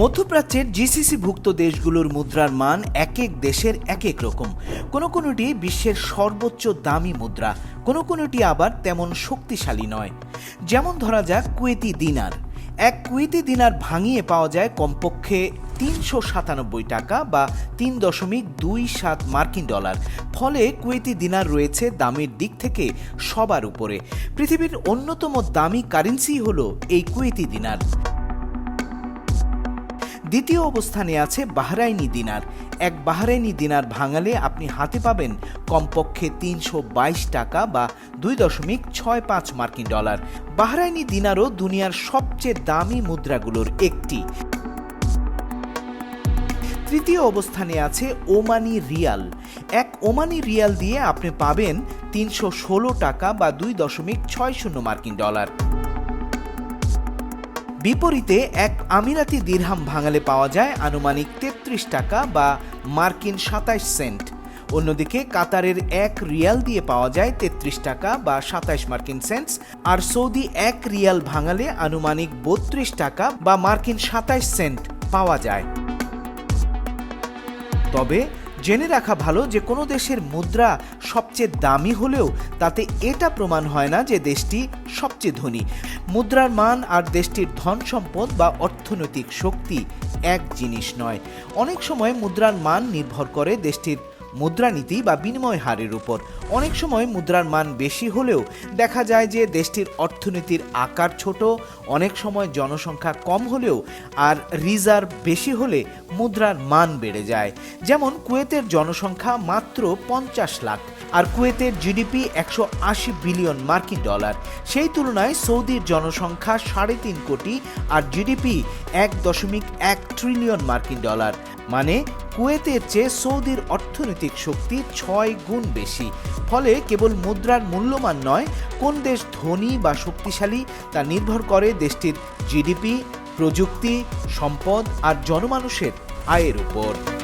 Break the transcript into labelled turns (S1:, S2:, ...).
S1: মধ্যপ্রাচ্যের জিসিসিভুক্ত দেশগুলোর মুদ্রার মান এক এক দেশের এক এক রকম। কোনো কোনোটি বিশ্বের সর্বোচ্চ দামি মুদ্রা, কোনো কোনোটি আবার তেমন শক্তিশালী নয়। যেমন ধরা যাক কুয়েতি দিনার। এক কুয়েতি দিনার ভাঙিয়ে পাওয়া যায় কমপক্ষে তিনশো সাতানব্বই টাকা বা তিন দশমিক দুই সাত মার্কিন ডলার। ফলে কুয়েতি দিনার রয়েছে দামের দিক থেকে সবার উপরে। পৃথিবীর অন্যতম দামি কারেন্সি হলো এই কুয়েতি দিনার। দ্বিতীয় অবস্থানে আছে বাহরাইনি দিনার। এক বাহরাইনি দিনার ভাঙালে আপনি হাতে পাবেন কমপক্ষে তিনশো বাইশ টাকা বা দুই দশমিক ছয় পাঁচ মার্কিন ডলার। বাহরাইনি দিনারও দুনিয়ার সবচেয়ে দামি মুদ্রাগুলোর একটি। তৃতীয় অবস্থানে আছে ওমানি রিয়াল। এক ওমানি রিয়াল দিয়ে আপনি পাবেন তিনশো ষোলো টাকা বা দুই দশমিক ছয় শূন্য মার্কিন ডলার। বিপরীতে এক আমিরাতি দিরহাম ভাঙালে পাওয়া যায় আনুমানিক তেত্রিশ টাকা বা মার্কিন সাতাইশ সেন্ট। অন্যদিকে কাতারের এক রিয়াল দিয়ে পাওয়া যায় তেত্রিশ টাকা বা সাতাইশ মার্কিন সেন্টস, আর সৌদি এক রিয়াল ভাঙালে আনুমানিক বত্রিশ টাকা বা মার্কিন সাতাইশ সেন্ট পাওয়া যায়। তবে জেনে রাখা ভালো যে কোনো দেশের মুদ্রা সবচেয়ে দামি হলেও তাতে এটা প্রমাণ হয় না যে দেশটি সবচেয়ে ধনী। মুদ্রার মান আর দেশটির ধন সম্পদ বা অর্থনৈতিক শক্তি এক জিনিস নয়। অনেক সময় মুদ্রার মান নির্ভর করে দেশটির মুদ্রানীতি বা বিনিময় হারের উপর। অনেক সময় মুদ্রার মান বেশি হলেও দেখা যায় যে দেশটির অর্থনীতির আকার ছোট, অনেক সময় জনসংখ্যা কম হলেও আর রিজার্ভ বেশি হলে মুদ্রার মান বেড়ে যায়। যেমন কুয়েতের জনসংখ্যা মাত্র পঞ্চাশ লাখ আর কুয়েতের জিডিপি একশো আশি বিলিয়ন মার্কিন ডলার। সেই তুলনায় সৌদির জনসংখ্যা সাড়ে তিন কোটি আর জিডিপি এক দশমিক এক ট্রিলিয়ন মার্কিন ডলার। মানে কুয়েতের চেয়ে সৌদির অর্থনৈতিক শক্তি ছয় গুণ বেশি। ফলে কেবল মুদ্রার মূল্যমান নয়, কোন দেশ ধনী বা শক্তিশালী তা নির্ভর করে দেশটির জিডিপি, প্রযুক্তি, সম্পদ আর জনমানুষের আয়ের উপর।